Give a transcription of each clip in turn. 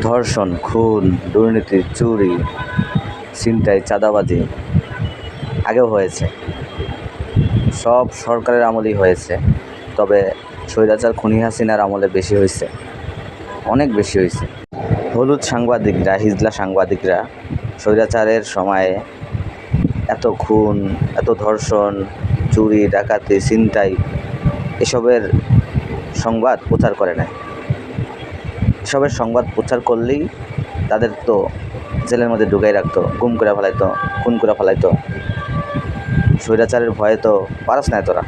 ধর্ষণ, খুন, দুর্নীতি, চুরি, ছিনতাই, চাঁদাবাজি আগেও হয়েছে। সব সরকারের আমলেই হয়েছে, তবে স্বৈরাচার খুনি হাসিনার আমলে বেশি হয়েছে, অনেক বেশি হয়েছে। হলুদ সাংবাদিকরা, হিজলা সাংবাদিকরা স্বৈরাচারের সময়ে এত খুন, এত ধর্ষণ, চুরি, ডাকাতি, ছিনতাই, এসবের সংবাদ প্রচার করে না এসবের সংবাদ প্রচার করলেই তাদের তো জেলের মধ্যে ঢুকাই রাখতো, গুম করে ফেলাইতো, খুন করে ফেলাইতো। স্বৈরাচারের ভয়ে তো পারস নাই তোরা।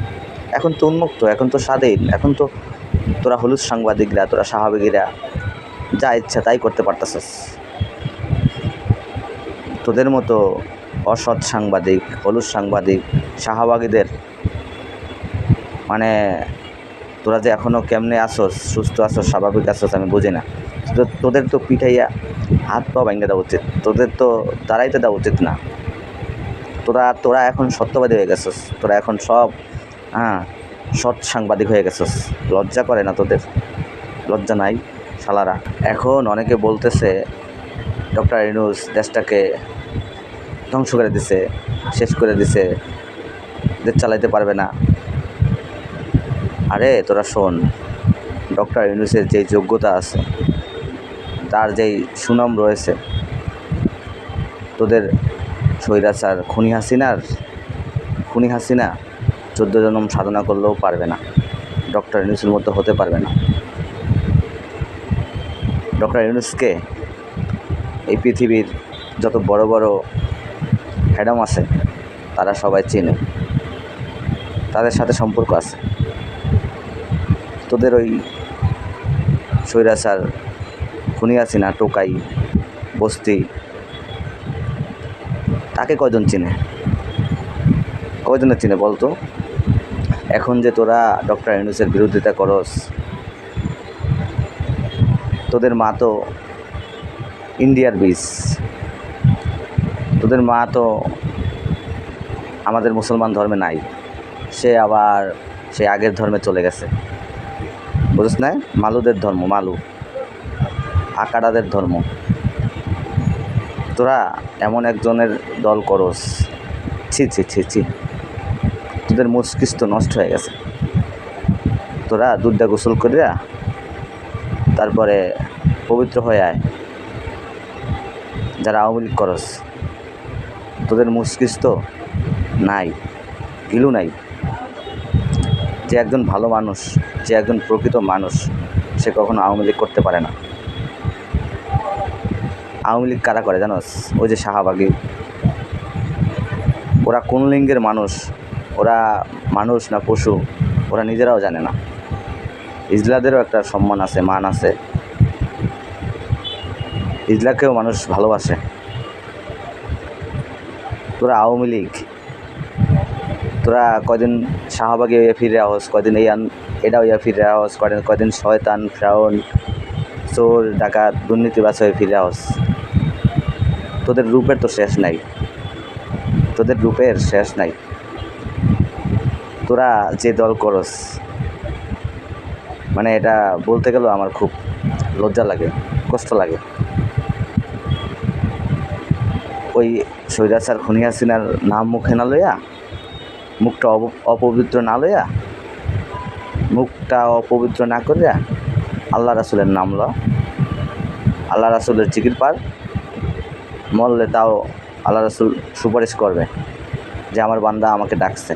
এখন তো উন্মুক্ত, এখন তো স্বাধীন, এখন তো তোরা হলুদ সাংবাদিকরা, তোরা সাহাবিগিরা যা ইচ্ছা তাই করতে পারতাছস। তোদের মতো অসৎ সাংবাদিক, হলুদ সাংবাদিক শাহবাগীদের মানে তোরা যে এখনও কেমনে আসস, সুস্থ আসস, স্বাভাবিক আসস, আমি বুঝি না। তো- তোদের তো পিঠাইয়া হাত পা ভাঙে দেওয়া উচিত। তোদের তো দাঁড়াইতে দেওয়া উচিত না। তোরা তোরা এখন সত্যবাদী হয়ে গেছস। তোরা এখন সব হ্যাঁ সৎ সাংবাদিক হয়ে গেছস। লজ্জা করে না তোদের? লজ্জা নাই শালারা। এখন অনেকে বলতেছে, ডক্টর ইনুস দেশটাকে ধ্বংস করে দিছে, শেষ করে দিছে, দেশ চালাইতে পারবে না। আরে তোরা শোন, ডক্টর ইউনুসের যে যোগ্যতা আছে, তার যেই সুনাম রয়েছে, তোদের স্বৈরাচার খুনি হাসিনার, খুনি হাসিনা চোদ্দ জনম সাধনা করলেও পারবে না, ডক্টর ইউনুসের মতো হতে পারবে না। ডক্টর ইউনুসকে এই পৃথিবীর যত বড় বড় হ্যাডাম আছে, তারা সবাই চেনে, তাদের সাথে সম্পর্ক আছে। তোদের ওই স্বৈরাচার খুনি আছি না, টোকাই, বস্তি, তাকে কয়জন চিনে? কয়জনে চিনে বলতো? এখন যে তোরা ডক্টর ইউনুসের বিরোধিতা করস, তোদের মা তো ইন্ডিয়ার বীজ। তোদের মা তো আমাদের মুসলমান ধর্মে নাই। সে আবার সে আগের ধর্মে চলে গেছে। বুঝিস না মালুদের ধর্ম, মালু। আকারাদের ধর্ম। তোরা এমন একজনের দল করস, ছি ছি ছি ছি। তোদের মস্তিষ্ক নষ্ট হয়ে গেছে। তোরা দুধটা গোসল করিয়া তারপরে পবিত্র হয়ে আয়। যারা আওয়ামী লীগ করস, তোদের মস্তিষ্ক নাই, গিলু নাই। যে একজন ভালো মানুষ, যে একজন প্রকৃত মানুষ, সে কখনো আওয়ামী লীগ করতে পারে না। আওয়ামী লীগ কারা করে জানোস? ওই যে শাহবাগী। ওরা কোন লিঙ্গের মানুষ? ওরা মানুষ না পশু? ওরা নিজেরাও জানে না। ইজলাদেরও একটা সম্মান আছে, মান আছে। ইজলাকেও মানুষ ভালোবাসে। তোরা আওয়ামী লীগ তোরা কদিন শাহবাগে ফিরে আহস কদিন এই এটা হইয়া ফিরে আহস কদিন কদিন শয়তান, ফ্রাউন, চোর, ডাকাত দুর্নীতিবাস হয়ে ফিরে আহস তোদের রূপের তো শেষ নাই। তোদের রূপের শেষ নাই। তোরা যে দল করস মানে এটা বলতে গেলেও আমার খুব লজ্জা লাগে, কষ্ট লাগে। ওই স্বৈরাচার খুনি হাসিনার নাম মুখে না লইয়া মুখটা অপ- অপবিত্র না লইয়া, মুখটা অপবিত্র না করিয়া আল্লাহ রাসুলের নাম ল আল্লাহ রাসুলের চিকির পার, মরলে তাও আল্লাহ রাসুল সুপারিশ করবে যে আমার বান্দা আমাকে ডাকছে।